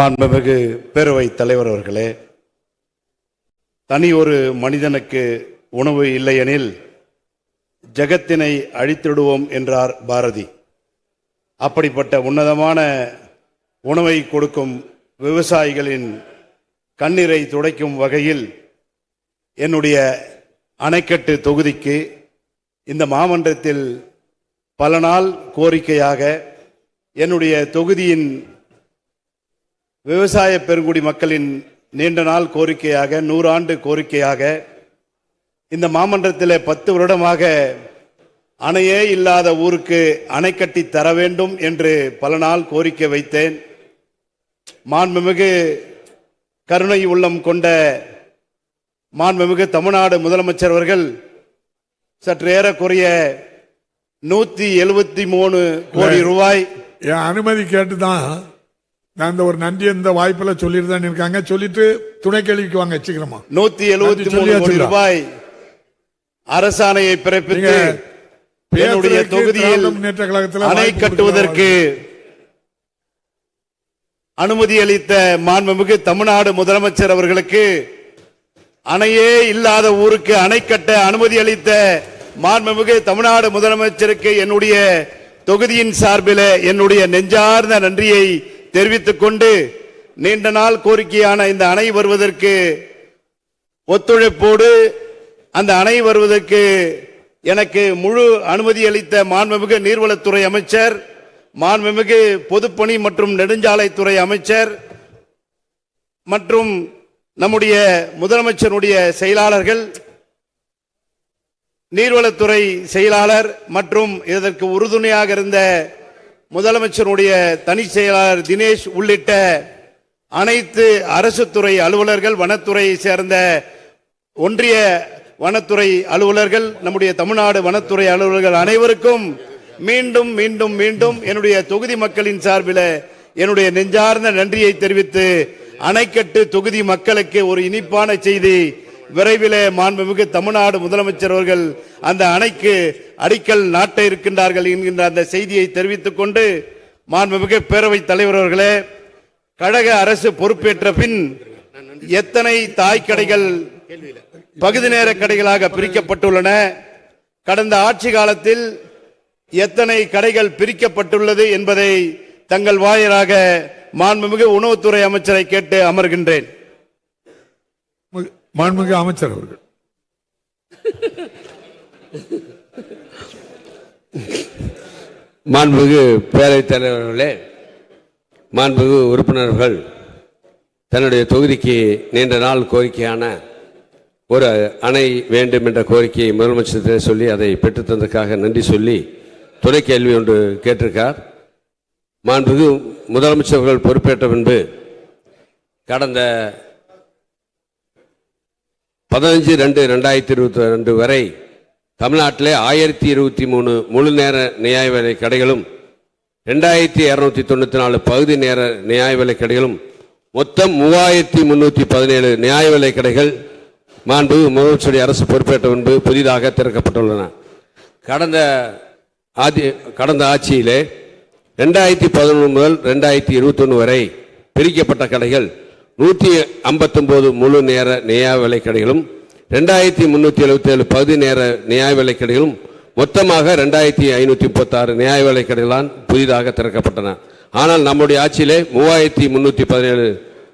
மாண்புமிகு பேரவை தலைவர் அவர்களே தனி ஒரு மனிதனுக்கு உணவு இல்லையெனில் ஜகத்தினை அழித்திடுவோம் என்றார் பாரதி. அப்படிப்பட்ட உன்னதமான உணவை கொடுக்கும் விவசாயிகளின் கண்ணீரை துடைக்கும் வகையில் என்னுடைய அணைக்கட்டு தொகுதிக்கு இந்த மாமன்றத்தில் பல நாள் கோரிக்கையாக என்னுடைய தொகுதியின் விவசாய பெருங்குடி மக்களின் நீண்ட நாள் கோரிக்கையாக நூறாண்டு கோரிக்கையாக இந்த மாமன்றத்தில் பத்து வருடமாக அணையே இல்லாத ஊருக்கு அணை கட்டி தர வேண்டும் என்று பல நாள் கோரிக்கை வைத்தேன். மாண்புமிகு கருணை உள்ளம் கொண்ட மாண்புமிகு தமிழ்நாடு முதலமைச்சர் அவர்கள் சற்று ஏறக்குறைய நூத்தி எழுபத்தி மூணு கோடி ரூபாய் என் அனுமதி கேட்டு தான் நான் இந்த ஒரு நன்றி இந்த வாய்ப்புல சொல்லிட்டு இருக்காங்க சொல்லிட்டு துணை கேள்விக்கு வாங்க சீக்கிரமா நூத்தி எழுபத்தி மூணு. கோடி ரூபாய் அரசாணையை பிறப்பித்து நீங்க என்னுடைய தொகுதியில் முன்னேற்ற கழகத்துல அணை கட்டுவதற்கு அனுமதி அளித்த மாண்புமிகு தமிழ்நாடு முதலமைச்சர் அவர்களுக்கு அணையே இல்லாத ஊருக்கு அணை கட்ட அனுமதி அளித்த மாண்புமிகு தமிழ்நாடு முதலமைச்சருக்கு என்னுடைய தொகுதியின் சார்பில் என்னுடைய நெஞ்சார்ந்த நன்றியை தெரிவித்துக் கொண்டு நீண்ட நாள் கோரிக்கையான இந்த அணை வருவதற்கு ஒத்துழைப்போடு அந்த அணை வருவதற்கு எனக்கு முழு அனுமதி அளித்த மாண்புமிகு நீர்வளத்துறை அமைச்சர் மாண்புமிகு பொதுப்பணி மற்றும் நெடுஞ்சாலைத்துறை அமைச்சர் மற்றும் நம்முடைய முதலமைச்சருடைய செயலாளர்கள் நீர்வளத்துறை செயலாளர் மற்றும் இதற்கு உறுதுணையாக இருந்த முதலமைச்சருடைய தனி செயலாளர் தினேஷ் உள்ளிட்ட அனைத்து அரசு துறை அலுவலர்கள் வனத்துறையை சேர்ந்த ஒன்றிய வனத்துறை அலுவலர்கள் நம்முடைய தமிழ்நாடு வனத்துறை அலுவலர்கள் அனைவருக்கும் மீண்டும் மீண்டும் மீண்டும் என்னுடைய தொகுதி மக்களின் சார்பில் என்னுடைய நெஞ்சார்ந்த நன்றியை தெரிவித்து அணைக்கட்டு தொகுதி மக்களுக்கு ஒரு இனிப்பான செய்தி விரைவிலே மாண்புமிகு தமிழ்நாடு முதலமைச்சர் அவர்கள் அந்த அணைக்கு அடிக்கல் நாட்ட இருக்கின்றார்கள் என்கின்ற அந்த செய்தியை தெரிவித்துக் கொண்டு மாண்புமிகு பேரவைத் தலைவர் அவர்களே கழக அரசு பொறுப்பேற்ற பின் எத்தனை தாய் கடைகள் பகுதி நேர கடைகளாக பிரிக்கப்பட்டுள்ளன கடந்த ஆட்சி காலத்தில் எத்தனை கடைகள் பிரிக்கப்பட்டுள்ளது என்பதை தங்கள் வாயிலாக மாண்புமிகு உணவுத்துறை அமைச்சரை கேட்டு அமர்கின்றேன். மாண்புமிகு அமைச்சர் அவர்கள். மாண்புமிகு பேரவைத் தலைவர்களே மாண்புமிகு உறுப்பினர்கள் தன்னுடைய தொகுதிக்கு நீண்ட நாள் கோரிக்கையான ஒரு அணை வேண்டும் என்ற கோரிக்கையை முதலமைச்சர் சொல்லி அதை பெற்றுத்தந்ததுக்காக நன்றி சொல்லி துணை கேள்வி ஒன்று கேட்டிருக்கார். மாண்புமிகு முதலமைச்சர் அவர்கள் பொறுப்பேற்ற பின்பு கடந்த பதினஞ்சு ரெண்டு ரெண்டாயிரத்தி இருபத்தி ரெண்டு வரை தமிழ்நாட்டிலே ஆயிரத்தி இருபத்தி மூணு முழு நேர நியாய விலை கடைகளும் ரெண்டாயிரத்தி இரநூத்தி தொண்ணூற்றி நாலு பகுதி நேர நியாய விலை கடைகளும் மொத்தம் மூவாயிரத்தி முன்னூற்றி பதினேழு நியாய விலை கடைகள் மாண்பு முதலமைச்சருடைய அரசு பொறுப்பேற்ற முன்பு புதிதாக திறக்கப்பட்டுள்ளன. கடந்த ஆதி கடந்த ஆட்சியிலே ரெண்டாயிரத்தி பதினொன்று முதல் ரெண்டாயிரத்தி இருபத்தொன்று வரை பிரிக்கப்பட்ட கடைகள் நூற்றி ஐம்பத்தொம்போது முழு நேர நியாய விலை கடைகளும் ரெண்டாயிரத்தி முந்நூற்றி எழுபத்தேழு பகுதி நேர நியாய விலை கடைகளும் மொத்தமாக ரெண்டாயிரத்தி ஐநூற்றி முப்பத்தாறு நியாய விலை கடைகளான் புதிதாக திறக்கப்பட்டன. ஆனால் நம்முடைய ஆட்சியிலே மூவாயிரத்தி முந்நூற்றி பதினேழு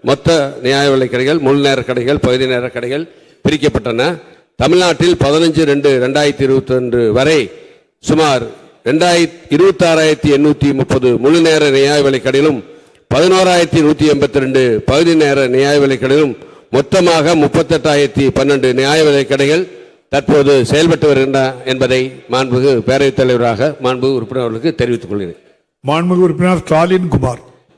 மொத்த நியாய விலை கடைகள் முழு நேர கடைகள் பகுதி நேர கடைகள் பிரிக்கப்பட்டன. தமிழ்நாட்டில் பதினஞ்சு ரெண்டு ரெண்டாயிரத்தி இருபத்தி ரெண்டு வரை சுமார் ரெண்டாயிரத்தி இருபத்தாறாயிரத்தி எண்ணூற்றி முப்பது முழு நேர நியாய விலை கடையிலும் பதினோராயிரத்தி நூற்றி எண்பத்தி ரெண்டு பகுதி நேர நியாய விலை கடையிலும் மொத்தமாக முப்பத்தெட்டாயிரத்தி பன்னெண்டு நியாய விலை கடைகள் தற்போது செயல்பட்டு வருகின்றன என்பதை மாண்புகு பேரவைத் தலைவராக மாண்புகு உறுப்பினர்களுக்கு தெரிவித்துக் கொள்கிறேன். மாண்புகு உறுப்பினர் ஸ்டாலின் குமார்.